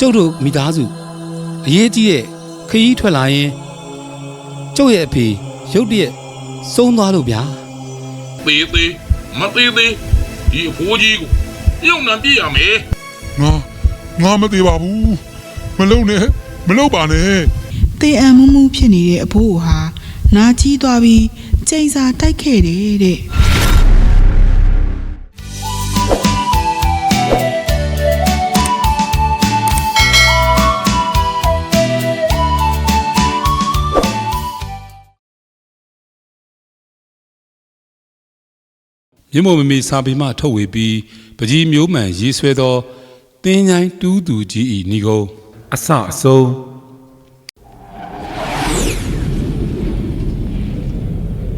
ကျုပ်တို့မိသားစုအရေးကြီးတဲ့ခရီးထွက်လာရင်ကျုပ်ရဲ့အဖေရုတ်တရက်ဆုံးသွားလို့ဗျာသေးသေးမသေးသေးဒီအဖိုးကြီးကိုပြုံနှံပြရမယ်ငါငါမသေးပါဘူးမလုံနဲ့မလုံပါနဲ့တေအံမှုမှုဖြစ်နေတဲ့အဖိုးဟာနာကြီးသွားပြီးကျိန်စာတိုက်ခဲ့တယ်တဲ့ မြင့်မို့မမေစာပေမှထုတ်ဝေပြီးပကြီးမျိုးမှန်ရေးဆွဲသောတင်းញိုင်းတူးသူကြီးဤဏီကုံအစအဆုံး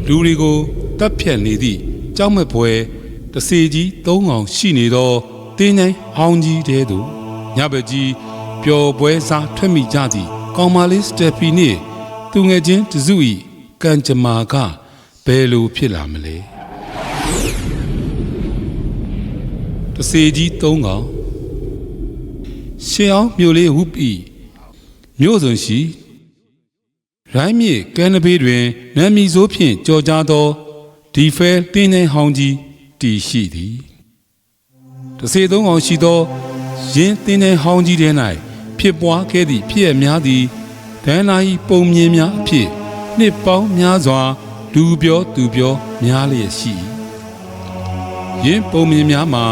လူတွေကိုတပ်ဖြတ်နေသည့်ကြောက်မက်ပွဲတစေကြီးသုံးကောင်ရှိနေသောတင်းញိုင်းဟောင်းကြီးတဲသို့ညဘက်ကြီးပျော်ပွဲစားထွက်မိကြသည့်ကောင်မလေးစတက်ဖီနှင့်သူငယ်ချင်းတစုဤကံကြမ္မာကဘယ်လိုဖြစ်လာမလဲ တစေကြီး၃កောင်ရှင်အောင်မြို့လေးဝုပ္ပိမြို့စွန်ရှိရိုင်းမြေကမ်းနဘေးတွင်နမ်မီဆိုးဖြင့်ကြော်ကြားသောဒီဖဲတင်းနေဟောင်းကြီးတည်ရှိသည်တစေသုံးកောင်ရှိသောယင်းတင်းနေဟောင်းကြီးထဲ၌ဖြစ်ပွားခဲ့သည့်ဖြစ်ရများသည်ဒန်းနာဤပုံမြင်များအဖြစ်နှစ်ပေါင်းများစွာလူပြောသူပြောများလျက်ရှိ၏ယင်းပုံမြင်များမှာ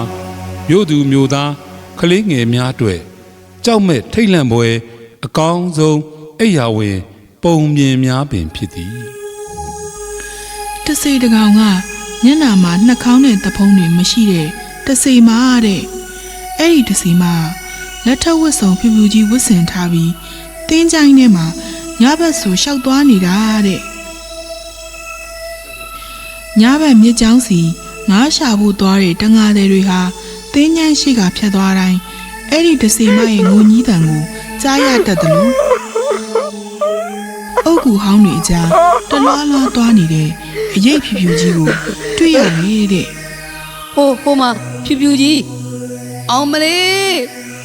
မြို့သူမြို့သားကလေးငယ်များအတွက်ကြောက်မဲ့ထိတ်လန့်ပွဲအကောင်းဆုံးအိယာဝင် ပုံမြင်များပင်ဖြစ်သည်တစေတကောင်ကမျက်နှာမှာနှာခေါင်းနဲ့တဖုံးတွေမရှိတဲ့တစေမာတဲ့အဲ့ဒီတစေမာလက်ထပ်ဝတ်ဆောင်ဖြူဖြူကြီးဝတ်ဆင်ထားပြီးတင်းကြိုင်းထဲမှာညဘက်ဆိုရှောက်သွားနေတာတဲ့ညဘက်မြစ်ကြောင်းစီငါးရှာဖို့သွားတဲ့တငါတဲ့တွေဟာ တင်းញိုင်းရှိကဖြတ်သွားတိုင်းအဲ့ဒီတစေမရဲ့ငိုကြီးတန်ကိုကြားရတတ်တယ်လို့အုတ်ကူဟောင်းတွေအကြားတလွားလွားသွားနေတဲ့အရေးဖြူဖြူကြီးကိုတွေ့ရတယ်တဲ့ဟိုဟိုမှာဖြူဖြူကြီးအောင်မလေး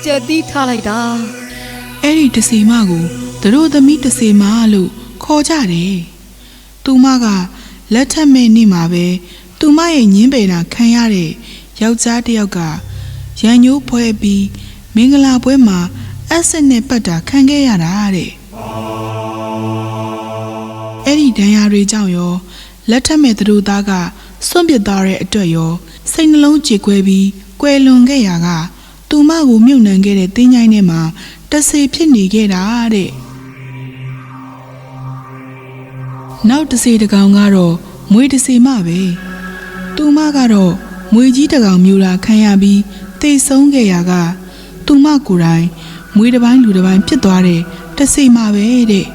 ကြက်တီးထားလိုက်တာအဲ့ဒီတစီမကိုသူတို့သမီးတစီမလို့ခေါ်ကြတယ်သူမကလက်ထက်မဲ့နေမှာပဲသူမရဲ့ညင်းပယ်တာခံရတဲ့ ယောက်ျားတစ်ယောက်ကရန်ညိုးဖွဲပြီးမင်္ဂလာပွဲမှာအက်ဆစ်နဲ့ပတ်တာခံခဲ့ရတာတဲ့အဲ့ဒီဒဏ်ရာတွေကြောင့်ရောလက်ထက်မဲ့သူတို့သားကစွန့်ပစ်သွားတဲ့အတွက်ရောစိတ်နှလုံးကြေကွဲပြီးကွယ်လွန်ခဲ့ရာကသူမကိုမြုပ်နှံခဲ့တဲ့တင်းញိုင်းထဲမှာတဆေဖြစ်နေခဲ့တာတဲ့နောက်တဆေတစ်ကောင်ကတော့မွေတဆေမပဲသူမကတော့ မွေကြီးတစ်ကောင်မြူလာခံရပြီးတိတ်ဆုံးခဲ့ရာကသူမကိုယ်တိုင်မွေတစ်ပိုင်းလူတစ်ပိုင်းဖြစ်သွားတဲ့တဆေမပဲတဲ့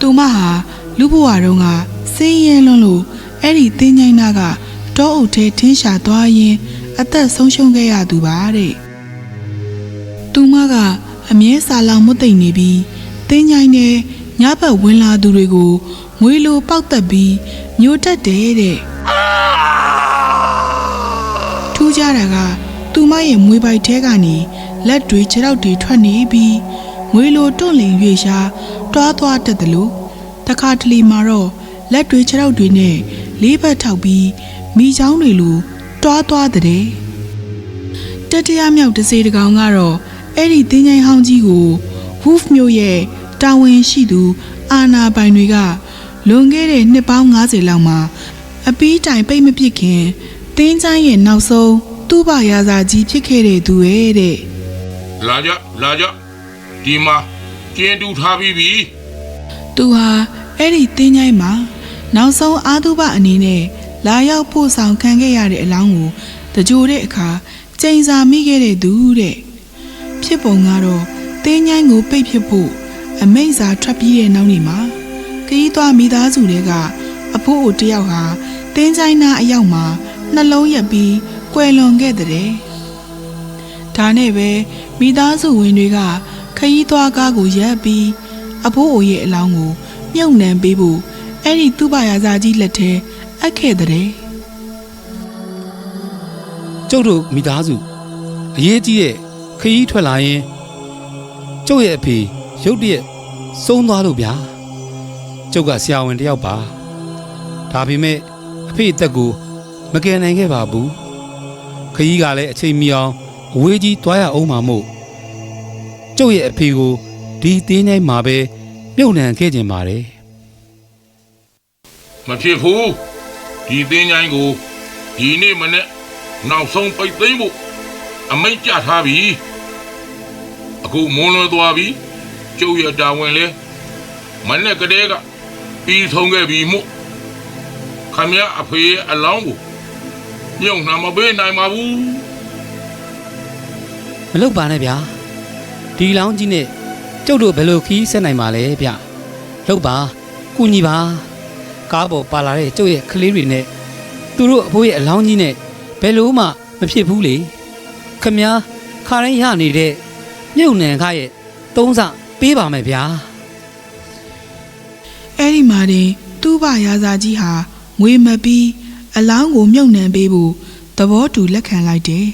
သူမဟာလူဘဝတုန်းကစင်းရဲလွန်းလို့အဲ့ဒီတင်းញိုင်းနာကတောအုပ်ထဲထင်းရှာသွားရင်အသက်ဆုံးရှုံးခဲ့ရသူပါတဲ့။သူမကအမြဲစာလောင်မွတ်သိမ့်နေပြီးတင်းញိုင်းနဲ့ညဘက်ဝင်လာသူတွေကိုငွေလိုပေါက်တက်ပြီးမျိုးတက်တယ်တဲ့။ထူး ခြားတာကသူမရဲ့မွေပိုက်ထဲကနေလက်တွေခြေထောက်တွေထွက်နေပြီးငွေလိုတွန့်လင်ရွေရှားတွားသွားတတ်တယ်လို့တခါတလေမှာတော့လက်တွေခြေထောက်တွေနဲ့လေးဘက်ထောက်ပြီးမိချောင်းတွေလိုတွားသွားတဲ့တတိယမြောက်တစ်စေတကောင်ကတော့အဲ့ဒီတင်းငိုင်းဟောင်းကြီးကို Wolf မျိုးရဲ့တာဝန်ရှိသူ အာနာပိုင်တွေကလွန်ခဲ့တဲ့နှစ်ပေါင်း90လောက်မှာအပီးတိုင်ပိတ်မပစ်ခင် တင်းချိုင်းရဲ့နောက်ဆုံးသူ့ဘာရာဇာကြီးဖြစ်ခဲ့တဲ့သူရဲ့တဲ့လာကြလာကြဒီမှာကျင်းတူထားပြီးပြီသူဟာအဲ့ဒီတင်းချိုင်းမှာနောက်ဆုံးအာသုဘအနေနဲ့လာရောက်ပို့ဆောင်ခံခဲ့ရတဲ့အလောင်းကိုတကြိုတဲ့အခါကျိန်စာမိခဲ့တဲ့သူတဲ့ဖြစ်ပုံကတော့တင်းချိုင်းကိုပိတ်ဖြစ်ဖို့အမိန့်စာထွက်ပြီးတဲ့နောက်နေ့မှာခရီးသွားမိသားစုတွေကအဖိုးအိုတယောက်ဟာတင်းချိုင်းနာအရောက်မှာ နှလုံးရက်ပြီးကွယ်လွန်ခဲ့တဲ့ဒါနဲ့ပဲမိသားစုဝင်တွေကခရီးသွားကားကိုရပ်ပြီးအဖိုးအိုရဲ့အလောင်းကိုမြုပ်နှံပေးဖို့အဲ့ဒီသူ့ဘာယာစာကြီးလက်ထဲအပ်ခဲ့တဲ့ကျုပ်တို့မိသားစုအရေးကြီးတဲ့ခရီးထွက်လာရင်ကျုပ်ရဲ့အဖေရုတ်တရက်ဆုံးသွားလို့ဗျာကျုပ်ကဆရာဝန်တစ်ယောက်ပါဒါပေမဲ့အဖေအသက်ကို မကယ်နိုင်ခဲ့ပါဘူးခကြီးကလည်းအချိန်မီအောင်အဝေးကြီးတွားရအောင်မှာမို့ကျုပ်ရဲ့အဖေကိုဒီတင်းတိုင်းမှာပဲမြုပ်နှံခဲ့ခြင်းပါတယ်မဖြစ်ဘူးဒီသင်းချိုင်းကိုဒီနေ့မနေ့နောက်ဆုံးပိတ်သိမ်းဖို့အမိန့်ကြထားပြီအခုမွန်းလွဲသွားပြီကျုပ်ရတာဝန်လဲမနေ့ကတည်းကပြီးဆုံးခဲ့ပြီမို့ခမရအဖေရဲ့အလောင်းကို ညုံနှံမပေးနိုင်ပါဘူးမလုပ်ပါနဲ့ဗျာဒီလောင်းကြီးနဲ့ကျုပ်တို့ဘယ်လိုခီးဆက်နိုင်ပါလဲဗျလုပ်ပါကုညီပါကားပေါ်ပါလာတဲ့ကျုပ်ရဲ့ကလေးတွေနဲ့သူတို့အဖိုးရဲ့အလောင်းကြီးနဲ့ဘယ်လိုမှမဖြစ်ဘူးလေခမည်းခါတိုင်းရနေတဲ့မြုပ်နှံခရဲ့သုံးစပေးပါမယ်ဗျာအဲ့ဒီမှာတင်သူ့ဘရာဇာကြီးဟာငွေမပြီး အလောင်းကိုမြုပ်နှံပေးဖို့သဘောတူလက်ခံလိုက်တယ်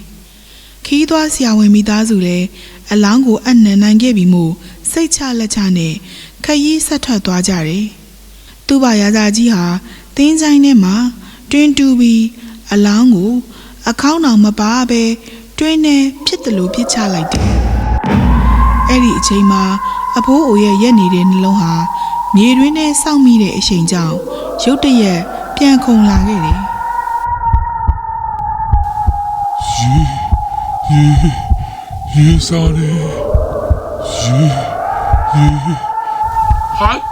ခီးသွားဆရာဝန်မိသားစုလည်းအလောင်းကိုအနှံနိုင်ခဲ့ပြီမို့စိတ်ချလက်ချနဲ့ခရီးဆက်ထွက်သွားကြတယ်သူ့ဘရာဇာကြီးဟာတင်းချိုင်းထဲမှာတွင်းတူပြီးအလောင်းကို အခေါင်းအောင်မပါပဲတွင်းနဲ့ဖြစ်တယ်လို့ပြစ်ချလိုက်တယ်အဲ့ဒီအချိန်မှာအဖိုးအိုရဲ့ရက်နေတဲ့နှလုံးဟာမြေတွင်းထဲစောင့်မိတဲ့အချိန်ကြောင့်ရုတ်တရက်ပြန်ခုန်လာခဲ့တယ် ရေရေစားတယ်ရေရေဟိုင်း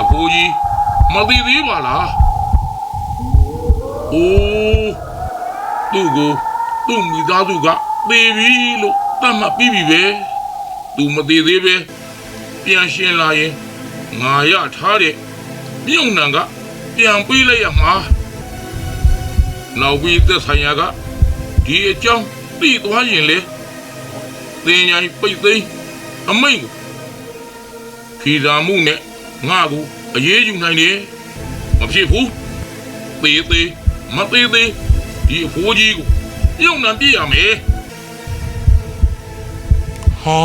အဖိုးကြီးမသိသေးပါလားအိုးသူ့ကိုသူ့မိသားစုကသေပြီလို့တတ်မှတ်ပြီးပြီပဲသူမသေးသေးပဲပြန်ရှင်းလာရင်ငါရထားတဲ့မြုံနံကပြန်ပေးလိုက်ရမှာနောက်ပြီးသက်ဆိုင်ရာကဒီအကြောင်း သိသွားရင်လေသင်ညာပိတ်သိမ်းအမိန့်ကိုခီသာမှုနဲ့ငါ့ကိုအရေးယူနိုင်တယ်မဖြစ်ဘူးသေးသေးမသေးသေးဒီအဖိုးကြီးကိုပြုံနှံပြရမယ်ဟာ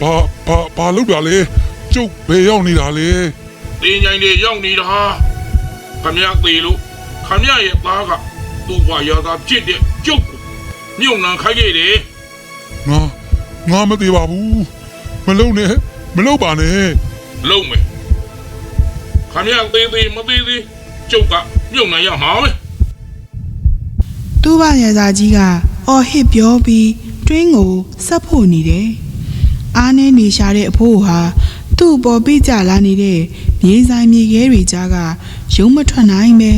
ဘာဘာဘာလုပ်တာလဲကျုပ်ဘယ်ရောက်နေတာလဲတင်းကြိုင်တွေရောက်နေတာခမရသေးလို့ခမရရဲ့သားကသူ့ဘဝရသာဖြစ်တဲ့ကျုပ်ကို မြုံနှံခိုင်းခဲ့တယ်ငါငါမသေးပါဘူးမလုံနဲ့မလုံပါနဲ့လုံးမယ်ခမရသေးသေးမသေးသေးကျုပ်ကမြုံနှံရမှာပဲသူ့ဘရာဇာကြီးကအော်ဟစ်ပြောပြီးတွင်းကိုဆက်ဖို့နေတယ်အားနဲ့နေရှာတဲ့အဖိုးဟာသူ့အပေါ်ပြကြလာနေတဲ့မြေဆိုင်မြေခဲတွေကြားကရုံးမထွက်နိုင်ပဲ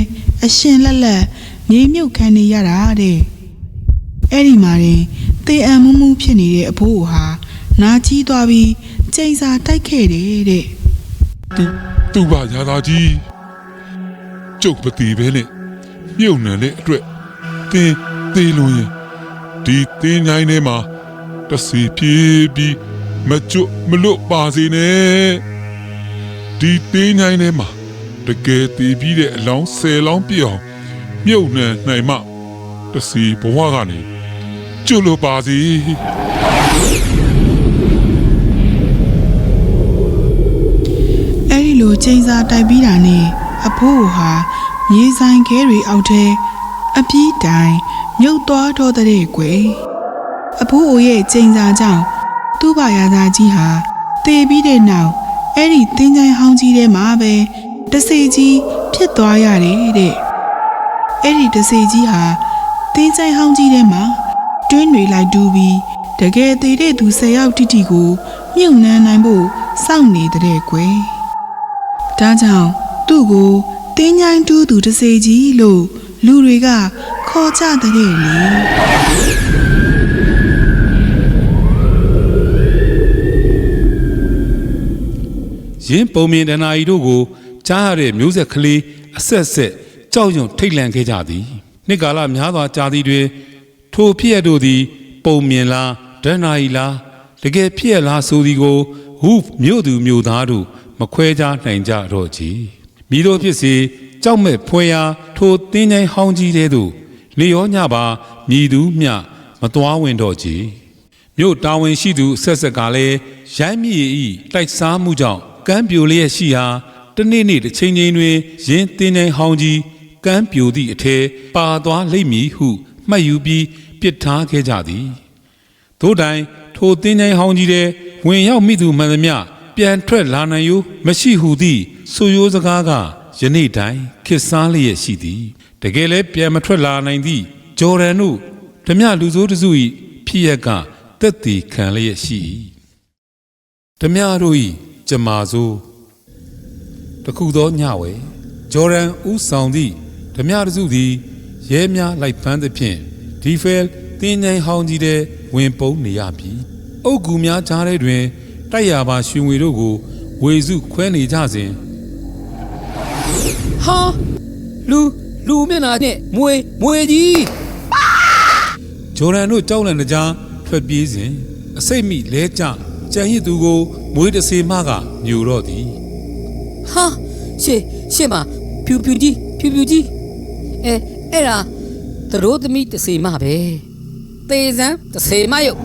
အရှင်လက်လက်မြေမြုပ်ခံနေရတာတဲ့ အဲ့ဒီမှာတင်တေအံမှုမှုဖြစ်နေတဲ့အဖိုးဟာနာကြီးသွားပြီးကျိန်စာတိုက်ခဲ့တယ်တဲ့သူသူ့ဘာရာသာကြီးကျုပ်မသေးပဲနဲ့မြုပ်နယ်တဲ့အတွက်တင်းသေးလို့ရင်ဒီတင်းញိုင်းထဲမှာတစီပြေးပြီးမကျွတ်မလွတ်ပါစေနဲ့ဒီတင်းញိုင်းထဲမှာတကယ်တည်ပြီးတဲ့အလောင်းဆယ်လောင်းပြည့်အောင်မြုပ်နယ်နိုင်မှတစီဘဝကနေ ကျွတ်လို့ပါစေအဲ့ဒီလိုကျိန်စာတိုက်ပြီးတာနဲ့အဖိုးဟာမြေဆိုင်ခဲတွေအောက်ထဲအပြေးတိုင်မြုပ်သွားတော့တဲ့ကွယ်အဖိုးအိုရဲ့ကျိန်စာကြောင့်သူ့ဘာယာသားကြီးဟာတေပြီးတဲ့နောက်အဲ့ဒီတင်းချိုင်းဟောင်းကြီးထဲမှာပဲတစေကြီးဖြစ်သွားရတယ်တဲ့အဲ့ဒီတစေကြီးဟာတင်းချိုင်းဟောင်းကြီးထဲမှာ တွင်းတွေလိုက်တူးပြီးတကယ်သေးတဲ့သူ၁၀ယောက်တိတိကိုမြုပ်နှမ်းနိုင်ဖို့စောင့်နေတဲ့ကွယ်ဒါကြောင့်သူ့ကိုတင်းញိုင်းတူးသူတစ်စေကြီးလို့လူတွေကခေါ်ကြတဲ့လေယင်းပုံမြင်တနာရီတို့ကိုကြားရတဲ့မျိုးဆက်ကလေးအဆက်ဆက်ကြောက်ရွံ့ထိတ်လန့်ခဲ့ကြသည်နှစ်ကာလများစွာကြာသည်တွင် ထိုဖြစ်ရတို့သည် ပုံမြင်လားဒဏ္ဍာရီလားတကယ်ဖြစ်ရလားဆိုသည်ကိုဟူမြို့သူမြို့သားတို့မခွဲခြားနိုင်ကြတော့ကြည်မိတို့ဖြစ်စေကြောက်မဲ့ဖွယ်ရာထိုတင်းချိုင်းဟောင်းကြီးတဲ့သို့လေရောညပါမြည်သူမျှမသွားဝင်တော့ကြည်မြို့တာဝန်ရှိသူဆက်ဆက်ကလည်းရိုင်းမြေဤတိုက်စားမှုကြောင့်ကမ်းပြိုလျက်ရှိဟာတနေ့နေ့တစ်ချိန်ချိန်တွင်ရင်းတင်းတိုင်းဟောင်းကြီးကမ်းပြိုသည့်အထဲပါသွားလိမ့်မည်ဟုမှတ်ယူပြီး ပစ်ထားခဲ့ကြသည်သို့တိုင်ထိုတင်းတိုင်းဟောင်းကြီးတဲ့ဝင်ရောက်မိသူမှန်သမျှပြန်ထွက်လာနိုင်ယူမရှိဟုသည့်ဆိုရိုးစကားကယနေ့တိုင်ခစ်စားလျက်ရှိသည်တကယ်လည်းပြန်မထွက်လာနိုင်သည့်ဂျော်ဒန်တို့ဓမြလူဆိုးတစု၏ဖြစ်ရက်ကတက်တည်ခံလျက်ရှိ၏ဓမြတို့၏ကြမာဆိုးတခုသောညဝဲဂျော်ဒန်ဦးဆောင်သည့်ဓမြတစုသည်ရဲများလိုက်ဖမ်းသဖြင့် ဒီဖဲလ်တင်းငိုင်းဟောင်းကြီးတဲ့ဝင်ပုန်းနေရပြီအုတ်ကူများကြားထဲတွင်တိုက်ရပါရွှေငွေတို့ကိုဝေစုခွဲနေကြစဉ်ဟာလူလူမျက်နှာနဲ့မွေမွေကြီးဂျော်ဒန်တို့ကြောက်လန့်တကြားထွက်ပြေးစဉ်အစိတ်မိလဲကျကြံရစ်သူကိုမွေးတစေမကညူတော့သည်ဟာရှေ့ရှေ့မှာဖြူဖြူကြီးဖြူဖြူကြီးအဲအဲ့ဒါ သတို့သမီးတစ်စီမပဲသေစမ်းတစ်စီမယုတ်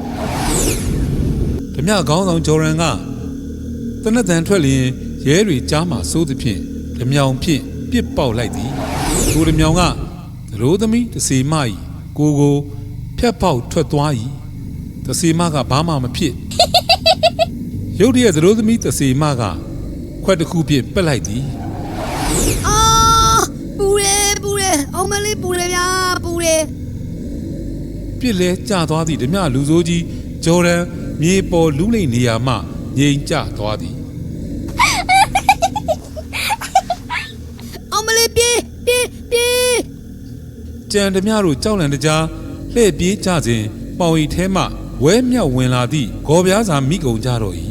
ဓမြခေါင်းဆောင်ဂျော်ဒန်ကတနက်တန်ထွက်လျင်ရဲတွေကြားမှစိုးသဖြင့်ဓမြောင်ဖြင့်ပြစ်ပေါက်လိုက်သည်ထိုဓမြောင်ကသရိုးသမီးတစေမ၏ကိုကိုဖြတ်ပေါက်ထွက်သွား၏တစေမကဘာမှမဖြစ်ရုတ်တရက်သရိုးသမီးတစေမကခွက်တစ်ခုဖြင့်ပက်လိုက်သည်အာပူရဲပူရဲအော င်မလေးပူရဲဗျာပူရဲပြစ်လဲကျသွားသည့်ဓမြလူဆိုးကြီးဂျော်ဒန်မြေပေါ်လူးလိမ့်နေရာမှငြိမ်ကျသွားသည်အောင်မလေးပြေးပြေးပြေးကြံဓမြတို့ကြောက်လန့်တကြားလှည့်ပြေးကြစဉ်ပေါင်ရီထဲမှဝဲမြောက်ဝင်လာသည့်ဂေါ်ပြားစာမိကုံကြတော့၏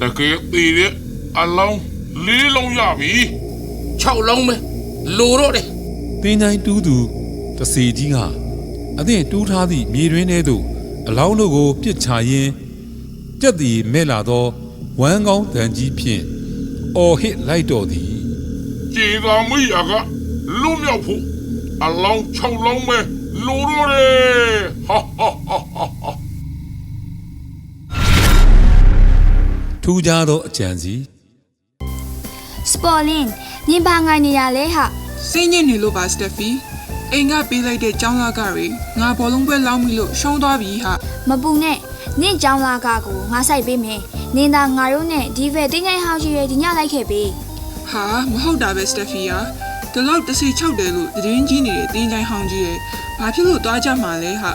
တကယ်သေးတဲ့အလောင်း လေးလုံးရပြီ6လုံးပဲလိုတော့တယ်တင်းတိုင်းတူးသူတစီကြီးကအသင့်တူးထားသည့်မြေတွင်ထဲသို့အလောင်းတို့ကိုပြစ်ချရင်းကြက်သည်မဲ့လာသောဝမ်းကောင်းတန်ကြီးဖြင့်အော်ဟစ်လိုက်တော်သည်ကျေသာမရကလွတ်မြောက်ဖို့အလောင်း6လုံးပဲလိုတော့တယ်ဟာဟာဟာဟာထူးခြားသောအကြံစီ စပေါ်လင်ညင်ပါငိုင်းနေရလဲဟာစိတ်ညစ်နေလို့ပါစတက်ဖီအိမ်ကပေးလိုက်တဲ့ကျောင်းလာကတွေငါဘောလုံးပွဲလောင်းပြီလို့ရှုံးသွားပြီဟာမပူနဲ့နင့်ကြောင်းလာကကိုငါဆိုင်ပေးမယ်နင်သာငါတို့နဲ့ဒီဖက်တင်းချိုင်ဟောင်းကြီးရဲ့ဒီညလိုက်ခဲ့ပြီဟာမဟုတ်တာပဲစတက်ဖီယာဒီလောက်တစ်စီ၆တယ်လို့သတင်းကြီးနေတဲ့တင်းချိုင်းဟောင်းကြီးရဲ့ဘာဖြစ်လို့သွားကြမှာလဲဟာ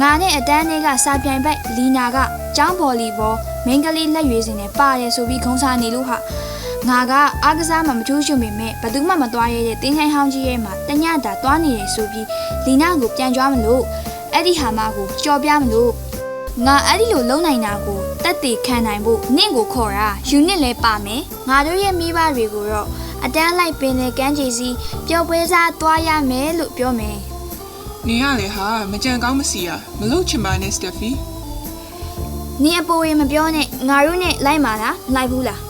ငါနဲ့အတန်းတွေကစာပြိုင်ပိုက်လီနာကကျောင်းဗော်လီဘောမင်းကလေးလက်ရွေးစင်နဲ့ပါတယ်ဆိုပြီးခုံးစားနေလို့ဟာ ငါကအားကစားမှမထူးချွန်ပေမဲ့ဘယ်သူမှမသွားရတဲ့တင်းချိုင်ဟောင်းကြီးရဲ့မှာတညတာသွားနေတယ်ဆိုပြီးလီနာကိုပြန်ကြွားမလို့အဲ့ဒီဟာမကိုကြော်ပြမလို့ငါအဲ့ဒီလိုလုံနိုင်တာကိုတက်တည်ခံနိုင်ဖို့နင့်ကိုခေါ်တာယူနစ်လဲပါမယ်ငါတို့ရဲ့မိဘတွေကိုတော့အတန်းလိုက်ပင်လေကန်းချီစီပျော်ပွဲစားသွားရမယ်လို့ပြောမယ်နင်ရလေဟာမကြံကောင်းမစီရမလို့ချင်ပါနဲ့စတက်ဖီနင်အပေါ်ရင်မပြောနဲ့ငါတို့နဲ့လိုက်ပါလားမလိုက်ဘူးလား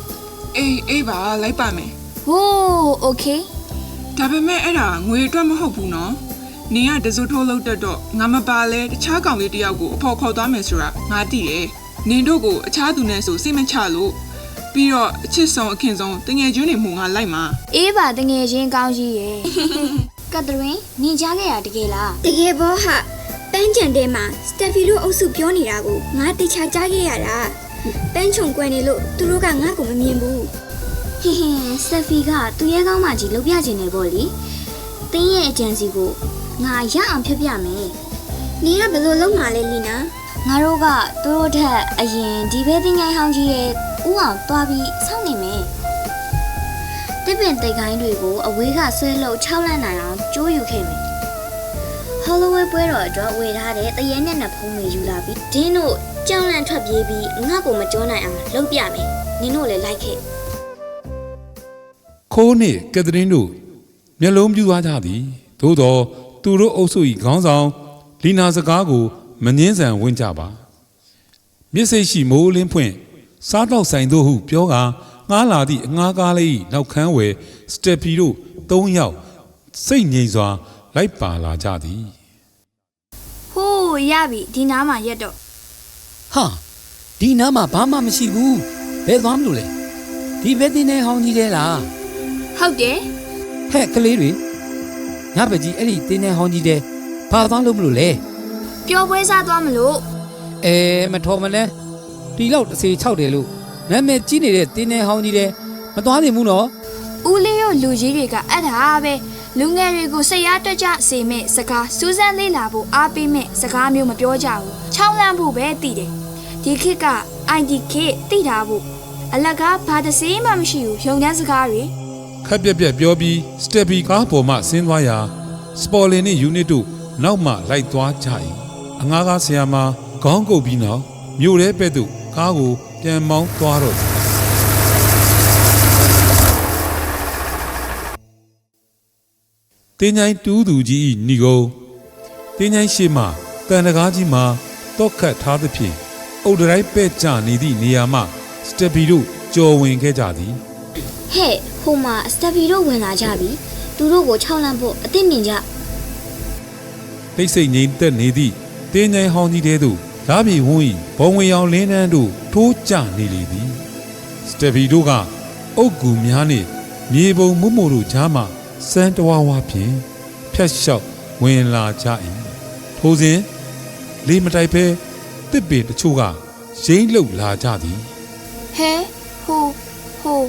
အေးအေးပါလိုက်ပါမယ် ဟိုးโอเค ဒါပေမဲ့အဲ့ဒါငွေအတွက်မဟုတ်ဘူးနော်နင်ကတစိုးထိုးလို့တက်တော့ငါမပါလဲတခြားကောင်လေးတယောက်ကိုအဖော်ခေါ်သွားမယ်ဆိုတာငါသိတယ်နင်တို့ကိုအခြားသူနဲ့ဆိုစိတ်မချလို့ပြီးတော့အချစ်ဆုံးအခင်ဆုံးတငယ်ချင်းတွေမှငါလိုက်မှာ အေးပါတငယ်ချင်းကောင်းကြီးရဲ့ ကတ်တရင်နင်ကြားခဲ့ရတကယ်လား တကယ်ဘောဟာပန်းချန်တဲမှာစတက်ဖီတို့အုပ်စုပြောနေတာကိုငါတိချာကြားခဲ့ရတာ ပန်းချုံကွယ်နေလို့သူတို့ကငါ့ကိုမမြင်ဘူးဟင်းဟင်းစတက်ဖီကသူ့ရဲ့ကောင်းမကြီးလုပ်ပြခြင်းနေပေါ့လေတင်းရဲ့အကြံစီကိုငါရအောင်ဖြတ်ပြမယ်နင်ကဘယ်လိုလုပ်မှာလဲလီနာငါတို့ကသူတို့ထက်အရင်ဒီဘဲတင်ငိုင်းဟောင်းကြီးရဲ့ဥအောင်သွားပြီးစောင့်နေမယ်တစ်ပင်တိတ်ခိုင်းတွေကိုအဝေးကဆွဲလို့၆လန့်နိုင်အောင်ကျိုးယူခဲ့မယ် ဟောလဝဲပွဲတော်အတွက်ဝေထားတဲ့တရေနဲ့နှစ်ဖုံးတွေယူလာပြီးဒင်းတို့ကြောင်လန့်ထွက်ပြေးပြီးငါ့ကိုမကြောနိုင်အောင်လုပ်ပြမယ်နင်တို့လည်းလိုက်ခဲ့ခိုးနှင့်ကက်သရင်းတို့မျက်လုံးပြူသွားကြသည်သို့သောသူတို့အုပ်စု၏ခေါင်းဆောင်လီနာစကားကိုမငင်းဆန်ဝင်ကြပါမျက်စိရှိမိုးလင်းဖွင့်စားတော့ဆိုင်တို့ဟုပြောကာငားလာသည့်အငားကားလေး၏နောက်ခန်းဝယ်စတက်ပီတို့၃ယောက်စိတ်ငြိမ်စွာလိုက်ပါလာကြသည် ဟိုးရပြီဒီနားမှာရက်တော့ဟာဒီနားမှာဘာမှမရှိဘူးဘယ်သွားမလို့လဲဒီဘက်တင်နေဟောင်းကြီးတဲလားဟုတ်တယ်ဟဲ့ကလေးတွေငါပဲကြီးအဲ့ဒီတင်းနေဟောင်းကြီးတဲဘာသွားလို့မလို့လဲပျော်ပွဲစားသွားမလို့အဲမထော်မလဲဒီလောက်တစ်စေ6တယ်လို့နာမည်ကြီးနေတဲ့တင်းနေဟောင်းကြီးတဲမသွားနိုင်ဘူးနော်ဦးလေးတို့လူကြီးတွေကအဲ့ဒါပဲ လူငယ်တွေကိုစိတ်အားတွက်ကြစေမဲ့စကားစူးစမ်းလေးလာဖို့အားပေးမဲ့စကားမျိုးမပြောကြဘူးချောင်းလန့်ဖို့ပဲတည်တယ်ဒီခေတ်က ID ခေတ်တည်တာဖို့အလကားဘာတစ်စေးမှမရှိဘူးရုံတန်းစကားတွေခက်ပြက်ပြက်ပြောပြီးစတက်ပီကားပေါ်မှဆင်းသွားရာစပေါ်လင်နှင့်ယူနစ်တို့နောက်မှလိုက်သွားကြ၏အငားကားဆရာမခေါင်းကုပ်ပြီးနောက်မြို့ရဲပဲ့သို့ကားကိုပြန်မောင်းသွားတော့သည် တင်းញိုင်းတူးသူကြီး၏ဏီကုံတင်းញိုင်းရှိမှတန်တကားကြီးမှာတော့ခတ်ထားသဖြင့်အုတ်တရိုက်ပဲ့ကျနေသည့်နေရာမှစတက်ပီတို့ကြော်ဝင်ခဲ့ကြသည်ဟဲ့ဟိုမှာစတက်ဖီတို့ဝင်လာကြပြီသူတို့ကိုခြောက်လန့်ဖို့အသင့်မြင်ကြတိတ်ဆိတ်ငြိမ်သက်နေသည့်တင်းငိုင်းဟောင်းကြီးတဲသို့လာပြီဝန်း၏ဘုံဝင်အောင်လင်းနှန်းတို့ထိုးကျနေလေသည်စတဗီတို့ကအုတ်ကူများနှင့်မြေပုံမှုမှုတို့ကြားမှ စမ်းတဝါဝါဖြင့်ဖြတ်လျှောက်ဝင်လာကြ၏ထိုစဉ်လေမတိုက်ဖဲတစ်ပင်တချို့ကရိမ့်လှုပ်လာကြသည်ဟဲဟိုဟို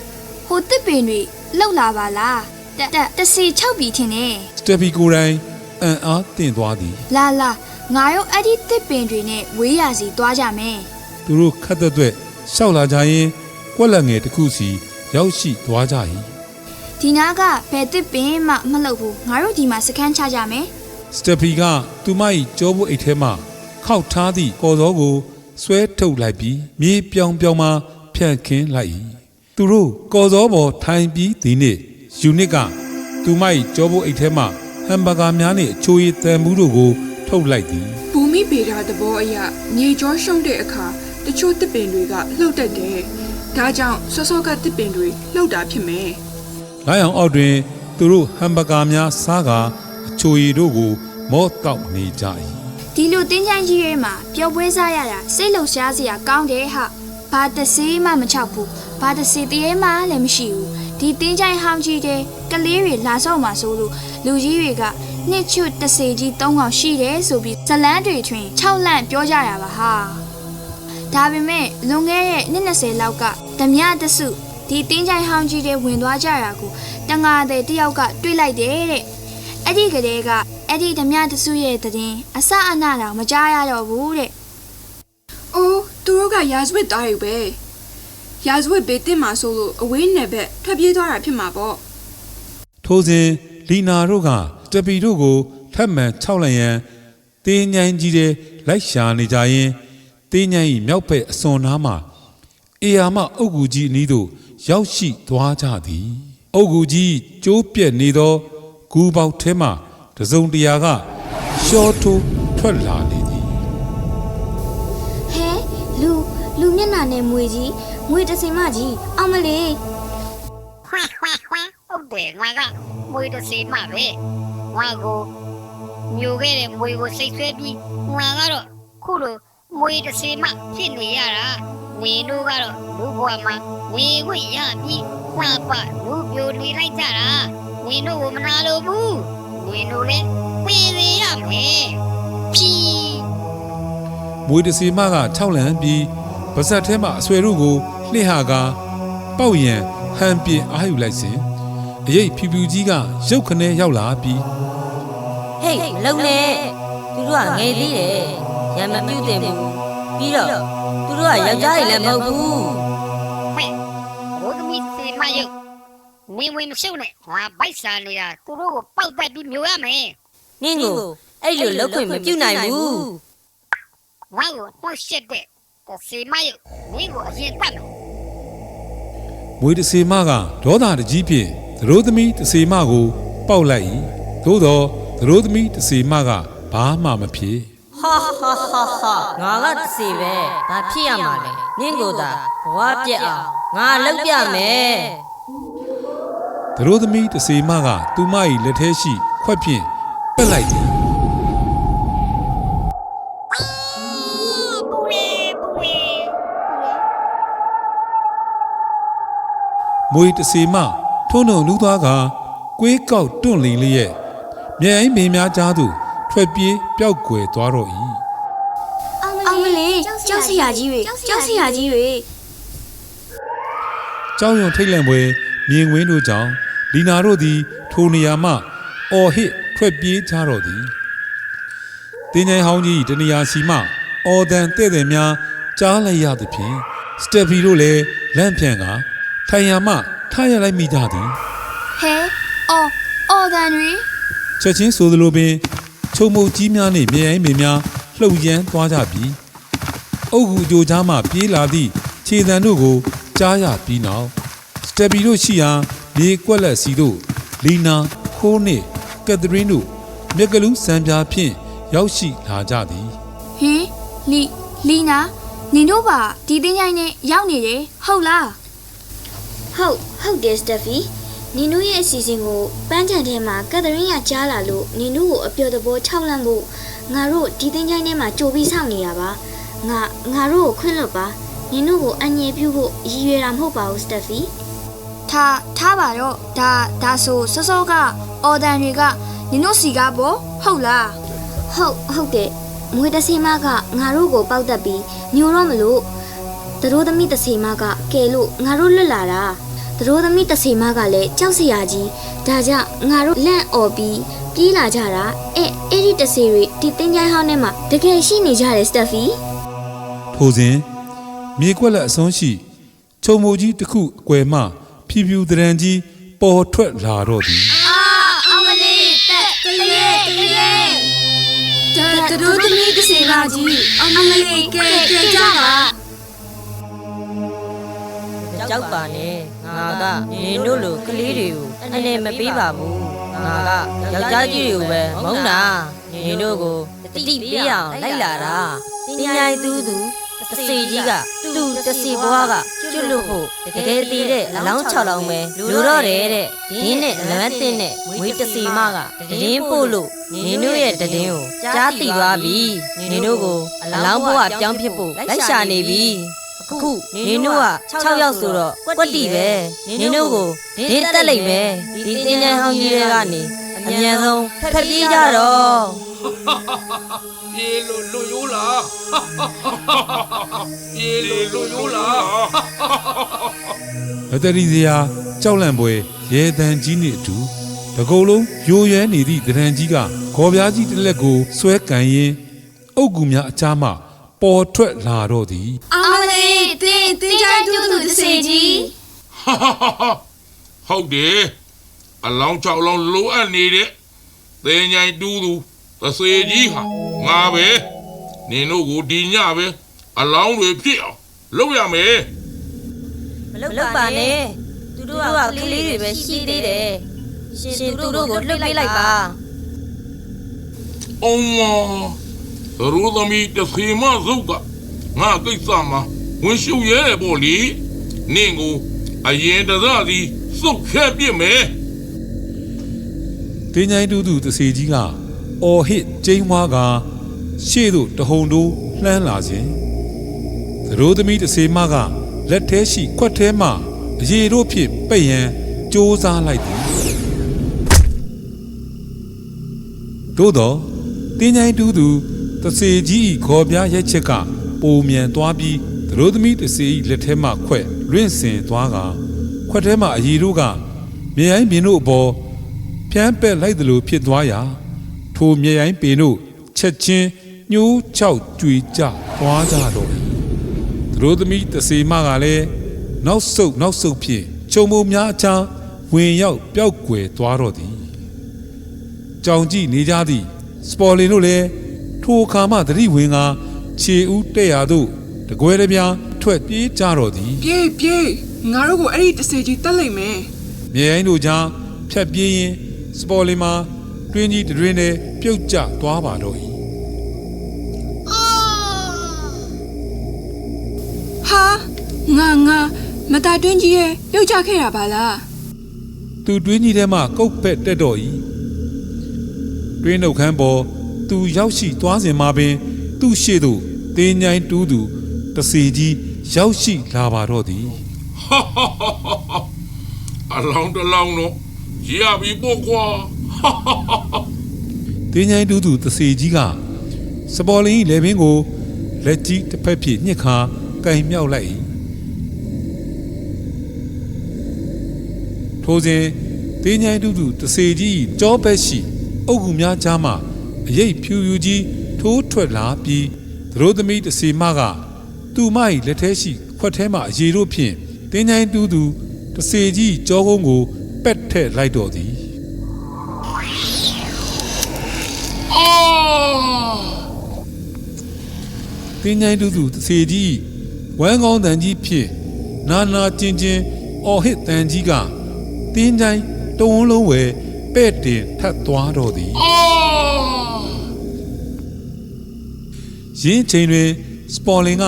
ဟိုတစ်ပင်တွေလှုပ်လာပါလားတက်တက်တစီ6ပြီထင်တယ်စတဗီကိုယ်တိုင်အံ့အားသင့်သွားသည်လာလာငါတို့အဲ့ဒီတစ်ပင်တွေနဲ့ဝေးရစီသွားကြမယ်သူတို့ခတ်သက်သက်ရှောက်လာကြရင်ကွက်လက်ငယ်တစ်ခုစီရောက်ရှိသွားကြ၏ ဒီနားကဘယ်တစ်ပင်မှမလှုပ်ဘူးငါတို့ဒီမှာစခန်းချကြမယ်စတဖီကသူမ၏ကြောပုတ်အိတ်ထဲမှခောက်ထားသည့်ကော်စောကိုဆွဲထုတ်လိုက်ပြီးမြေပြောင်ပြောင်မှဖြန့်ခင်းလိုက်၏သူတို့ကော်စောပေါ်ထိုင်ပြီးဒီနေ့ယူနစ်ကသူမ၏ကြောပုတ်အိတ်ထဲမှဟမ်ဘာဂါများနှင့်အချိုရည်တန်မှုတို့ကို ထုတ်လိုက်သည်ဘူမိဗေဒသဘောအရမြေကျောရှုံးတဲ့အခါတချို့တစ်ပင်တွေကလှုပ်တတ်တယ်။ဒါကြောင့်စောစောကတစ်ပင်တွေလှုပ်တာဖြစ်မယ် လိုင်းအောင်အောက်တွင် သူတို့ဟမ်ဘာဂါများစားကာအချိုရည်တို့ကို မော့တောက်နေကြ၏ဒီလိုတင်းချိုင်းကြီးရဲမှာပျော်ပွဲစားရတာစိတ်လှုပ်ရှားစရာကောင်းတယ်ဟာဘာတစေးမှမချောက်ဘူးဘာတစေတရေမှလည်းမရှိဘူးဒီတင်းချိုင်းဟောင်းကြီးတဲ့ကလေးတွေလာဆော့မှာဆိုလို့လူကြီးတွေကနှစ်ချွတ်တစေကြီး၃កောင်ရှိတယ်ဆိုပြီးဇလန်းတွေထွင်6လန့်ပြောကြရပါဟာဒါပေမဲ့လွန်ခဲ့တဲ့နှစ်20လောက်ကဓမြတစု ဒီတင်းချိုင်းဟောင်းကြီးတဲ့ဝင်သွားကြတာကိုတငါတဲ့တယောက်ကတွေးလိုက်တယ်တဲ့အဲ့ဒီကလေးကအဲ့ဒီဓမြတစုရဲ့တည်င်းအစအနတော့မကြားရတော့ဘူးတဲ့။အိုးသူတို့ကရာဇဝတ်သားတွေပဲ။ရာဇဝတ်ဘေးတင်မှာဆိုလို့အဝေးနယ်ဘက်ထွက်ပြေးသွားတာဖြစ်မှာပေါ့ထိုစဉ်လီနာတို့ကစတပီတို့ကိုထပ်မံ၆လရန်တင်းញိုင်းကြီးတဲ့လိုက်ရှာနေကြရင်တင်းញိုင်း၏မြောက်ဘက်အစွန်နားမှအေယာမအုတ်ကူကြီးအနီးသို့ ရောက်ရှိသွားကြသည်အုတ်ကူကြီးကျိုးပြက်နေသောဂူပေါက်ထဲမှတစုံတရာကရှော့ထိုးထွက်လာနေသည်ဟဲလူလူမျက်နှာနဲ့မွေကြီးမွေတစ်စင်မကြီးအောင်မလေးခွာခွာခွာဟုတ်တယ်ငါကမွေတစ်စီမှပဲငါကိုမျိုးခဲ့တဲ့မွေကိုစိတ်ဆွဲပြီးငါကတော့ခုလို မွေတစ်စီမှဖြစ်နေရတာနေတို့ကတော့လူဘွားမှာနေခွင့်ရပြီးခွာပလူပြိုနေလိုက်ကြတာနေတို့ကိုမနာလိုဘူးနေတို့လည်းပြေးရရမယ်ဖြီးမွေတစီမက6လန်ပြီးပါဇက်ထဲမှအဆွဲတို့ကိုလှစ်ဟာကပေါက်ရန်ဟန်ပြင်းအာယူလိုက်စဉ်အရေးဖြူဖြူကြီးကရုတ်ခနဲရောက်လာပြီးဟေးမလုံနဲ့သူတို့ကငယ်သေးတယ် ရံမပြုတ်တယ်ဘူးပြီးတော့သူတို့ကယောက်ျားတွေလည်းမဟုတ်ဘူးဟဲ့ဘုဒ္ဓမီစီမယုတ်မင်းဝင်မရှုပ်နဲ့ငါဘိုက်စားနေတာသူတို့ကိုပောက်တက်ပြီးမျိုးရမယ်နင်းကိုအဲ့လိုလောက်ခွင့်မပြုတ်နိုင်ဘူးငါ့ကိုနှုတ်ရှက်တဲ့တစီမယုတ်မင်းကိုအရင်တတ်မယ်မွေတစီမကဒေါသတကြီးဖြင့်သရိုးသမီးတစီမကို ပေါက်လိုက်၏သို့တော့သရိုးသမီးတစီမကဘာမှမဖြစ် ဟာဟာဟာဟာငါကတစီပဲဘာဖြစ်ရမှာလဲနင်းကိုသာဘဝပြက်အောင်ငါလောက်ပြမယ်သရိုးသမီးတစီမကသူမ၏လက်ထဲရှိ ခွက်ဖြင့်ပက်လိုက်သည်ပူလေပူလေမွေတစီမထုံးထုံလူသွားကကွေးကောက်တွန့်လီလျက်မြဲအိမ်ပင်များကြားသို့ ထွက်ပြေးပျောက်ကွယ်သွားတော့၏အောင်မလေးကြောက်စရာကြီးတွေကြောက်စရာကြီးတွေကြောင်ရုံထိတ်လန့်ပွဲမြင်ကွင်းတို့ကြောင့်လီနာတို့သည် ထိုနေရာမှအော်ဟစ်ထွက်ပြေးကြတော့သည်တင်းငယ်ဟောင်းကြီးတနေရာစီမှအော်တန်တဲ့တဲ့များကြားလိုက်ရသဖြင့်စတက်ဖီတို့လည်းလန့်ဖြန့်ကထိုင်ရမှထားရလိုက်မိကြသည်ဟဲအော်အော်တန်တွေချက်ချင်းဆိုသလိုပင် ခြုံမုတ်ကြီးများနှင့်မြေအိမ်ပင်များလှုပ်ရမ်းသွားကြပြီးအုတ်ကူအကြိုကြားမှပြေးလာသည့်ခြေတံတို့ကိုကြားရပြီးနောက်စတက်ပီတို့ရှိရာမြေကွက်လက်စီတို့လီနာခိုးနှင့်ကက်သရင်းတို့မြက်ကလူးစံပြားဖြင့်ရောက်ရှိလာကြသည်ဟင်လီလီနာနင်တို့ပါဒီတင်းချိုင်းနဲ့ရောက်နေတယ်ဟုတ်လားဟုတ်ဟုတ်တယ်စတက်ဖီ နင်တို့ရဲ့အစီအစဉ်ကိုပန်းချန်ထဲမှာကက်သရင်းကကြားလာလို့နင်တို့ကိုအပျော်တဘောခြောက်လန့်ဖို့ငါတို့ဒီသင်္ချိုင်းထဲမှာကြိုပြီးစောင့်နေတာပါငါငါတို့ကိုခွင့်လွတ်ပါနင်တို့ကိုအငြင်းပြုဖို့ရည်ရွယ်တာမဟုတ်ပါဘူးစတက်ဖီထားထားပါတော့ဒါဒါဆိုစောစောကအော်တန်တွေကနင်တို့စီကားပေါ့ဟုတ်လားဟုတ်ဟုတ်တယ်မွေတဆေမကငါတို့ကိုပေါက်တက်ပြီးညိုတော့မလို့သူတို့သမီးတဆေမကကဲလို့ငါတို့လွတ်လာတာ သူတို့သမီးတဆေမကလည်းကြောက်စရာကြီးဒါကြောင့်ငါတို့လန့်អော်ပြီးပြေးလာကြတာအဲအဲ့ဒီတဆေတွေဒီတင်းချိုင်းဟောင်းထဲမှာတကယ်ရှိနေကြတယ်စတက်ဖီထိုစဉ်မြေကွက်လက်အစွန်းရှိခြုံမုတ်ကြီးတစ်ခုအကွယ်မှဖြူဖြူတရံကြီးပေါ်ထွက်လာတော့သည်အောင်မလေးတက်တရေတရေဒါသူတို့သမီးတစ်စေပါကြီးအောင်မလေးကဲကဲကြပါ ကြောက်ပါနဲ့ငါကနင်တို့လိုကလေးတွေကိုအနေမပေးပါဘူးငါကယောက်ျားကြီးတွေကိုပဲမုန်းတာနင်တို့ကိုတတိပေးအောင်လိုက်လာတာပညာရေးသူသူတစီကြီးကသူ့တစီဘွားကကျွတ်လို့ဖို့တကယ်တည်တဲ့အလောင်း6လောင်းပဲလူတော့တယ်တဲ့ဒီနဲ့လမ်းတင်နဲ့ဝေးတစီမကတည်င်းပို့လို့နင်တို့ရဲ့တည်င်းကိုကြားတည်သွားပြီနင်တို့ကိုအလောင်းဘွားပြောင်းဖြစ်ဖို့လိုက်ရှာနေပြီ အခုနင်တို့က6ယောက်ဆိုတော့ကွက်တီပဲနင်တို့ကိုဒင်းတက်လိုက်မယ်ဒီတင်းချမ်းဟောင်းကြီးတွေကနေအမြန်ဆုံးဖက်ပြေးကြတော့ပြေလို့လွတ်ရိုးလားပြေလို့လွတ်ရိုးလားမတရီစရာကြောက်လန့်ပွဲရဲတန်ကြီးနှင့်အတူတကုံလုံးယိုရဲနေသည့်တရံကြီးကခေါ်ပြားကြီးတစ်လက်ကိုဆွဲကန်ရင်းအုတ်ကူများအချားမှပေါ်ထွက်လာတော့သည်အော င်မလေးတင်းတင်းချိုင်းတူတူတစ်စေကြီးဟုတ်တယ်အလောင်းချောက်လောင်းလိုအပ်နေတဲ့သင်ញိုင်တူးသူသစေကြီးဟာငါပဲနင်တို့ကိုဒီညပဲအလောင်းတွေဖြစ်အောင်လုပ်ရမယ်မလုပ်ပါနဲ့သူတို့ကကလေးတွေပဲရှိသေးတယ်ရှင်သူတို့ကိုလွှတ်ပေးလိုက်ပါအုံးမရူသမီတဖေမဇုတ်ကငါကိစ္စမှာ ဝင်ရှုရဲပေါ့လေနင့်ကိုအရင်တစားစီစုတ်ဖြတ်ပြစ်မယ်တင်းချိုင်းတူးသူတစီကြီးကအော်ဟစ်ကျိန်းဝါကရှေ့သို့တဟုန်တိုးလှမ်းလာခြင်းသရိုးသမီးတစီမကလက်ထဲရှိခွက်ထဲမှအရေတို့ဖြင့်ပိတ်ရန်စ조사လိုက်သည်သို့တော့တင်းချိုင်းတူးသူတစီကြီး၏ခေါ်ပြားရက်ချက်ကပုံမြန်သွားပြီး သရိုးသမီးတစီ၏လက်ထဲမှခွက်လွင့်စင်သွားကခွက်ထဲမှအရေတို့ကမြေအိုင်းမြင်တို့အပေါ်ဖြန်းပက်လိုက်သလိုဖြစ်သွားရာထိုမြေရိုင်းပေတို့ချက်ချင်းညှိုးချောက်ကြွေကြသွားကြတော့တယ်။သူတို့သမီးတစေမကလည်းနောက်ဆုတ်နောက်ဆုတ်ဖြင့်ချုံမုံများအချမ်းဝင်ရောက်ပျောက်ကွယ်သွားတော့သည်။ကြောင်ကြည့်နေကြသည့်စပေါ်လင်တို့လည်းထိုအခါမှသတိဝင်ကခြေဦးတဲ့ရာသို့ တကွဲတပြားထွက်ပြေးကြတော့သည်ပြေးပြေးငါတို့ကိုအဲ့ဒီတစ်စေကြီးတက်လိုက်မယ်မြေအိုင်းတို့ကြားဖြတ်ပြေးရင်စပေါ်လင်မှာတွင်းကြီးတွင်နဲ့ပြုတ်ကျသွားပါတော့၏ဟာငါငါမတာတွင်းကြီးရဲ့ပြုတ်ချခဲ့တာပါလားသူတွင်းကြီးထဲမှကုတ်ဖက်တက်တော့၏တွင်းနှုတ်ခမ်းပေါ်သူရောက်ရှိသွားစဉ်မှာပင် သူ့ရှေ့သို့တင်းញိုင်းတူးသူ တစီကြီးရောက်ရှိလာပါတော့သည်အလောင်းတစ်လောင်းတော့ရပြီပေါ့ကွာတင်းញိုင်းတူးသူတစီကြီးကစပေါ်လင်း၏လေပင်ကိုလက်ကြီးတစ်ဖက်ဖြင့်ညှစ်ခါကင်မြောက်လိုက်၏ထိုစဉ်တင်းញိုင်းတူးသူတစီကြီး၏ကြောဘက်ရှိအုတ်ကူများကြားမှအရေးဖြူဖြူကြီးထိုးထွက်လာပြီးသရိုသမီးတစီမက သူမ၏လက်ထဲရှိခွက်ထဲမှအရေတို့ဖြင့်တင်းချိုင်းတူးသူတစေကြီးကြောကုန်းကိုပက်ထက်လိုက်တော်သည်တင်းချိုင်းတူးသူတစေကြီးဝမ်းကောင်းတန်ကြီးဖြင့်နာနာကျင်ကျင်အော်ဟစ်တန်ကြီးကတင်းချိုင်းတဝန်းလုံးဝယ်ပဲ့တင်ထပ်သွားတော်သည်ရင်းချိန်တွင်စပေါ်လင်က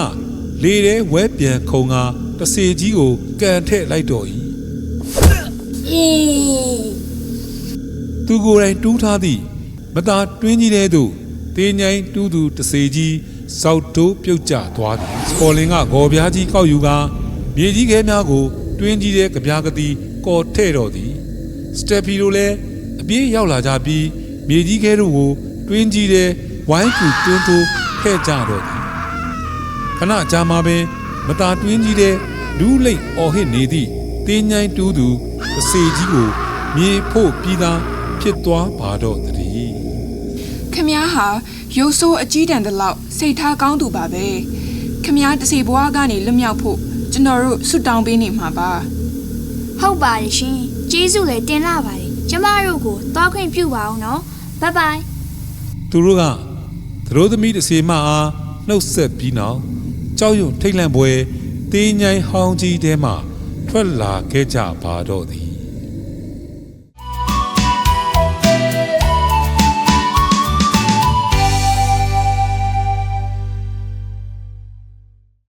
လေထဲဝဲပြန်ခုံကတစေကြီးကိုကန်ထက်လိုက်တော်၏သူကိုယ်တိုင်တူးထားသည့်မသာတွင်းကြီးထဲသို့တင်းញိုင်းတူးသူတစေကြီးစောက်တိုးပြုတ်ကျသွားသည်စပေါ်လင်ကဂေါ်ပြားကြီးကောက်ယူကမြေကြီးခဲများကို တွင်းကြီးထဲကြပြားကတိကော်ထဲ့တော်သည်စတက်ဖီတို့လည်းအပြေးရောက်လာကြပြီးမြေကြီးခဲတို့ကိုတွင်းကြီးထဲဝိုင်းကူတွန်းထိုးထဲ့ကြတော့သည် ခဏကြာမှပင်မသာတွင်းကြီးထဲဒူးလိတ်အော်ဟစ်နေသည့်တင်းញိုင်းတူးသူတစေကြီးကိုမြေဖို့ပြီးသားဖြစ်သွားပါတော့သည်ခမည်းဟာရုပ်ဆိုးအကြီးတန်းတဲ့လောက်စိတ်ထားကောင်းသူပါပဲခမည်းတစီဘွားကနေလွတ်မြောက်ဖို့ကျွန်တော်တို့ဆုတောင်းပေးနေမှာပါဟုတ်ပါတယ်ရှင်ကျေးဇူးလည်းတင်လာပါတယ်ကျမတို့ကိုသွားခွင့်ပြုပါအောင်နော်ဘိုင်ဘိုင်သူတို့ကသရိုးသမီးတစ်စီမအားနှုတ်ဆက်ပြီးနောက် ကြောက်ရွံ့ထိတ်လန့်ပွဲတင်းញိုင်းဟောင်းကြီးထဲမှထွက်လာခဲ့ကြပါတော့သည်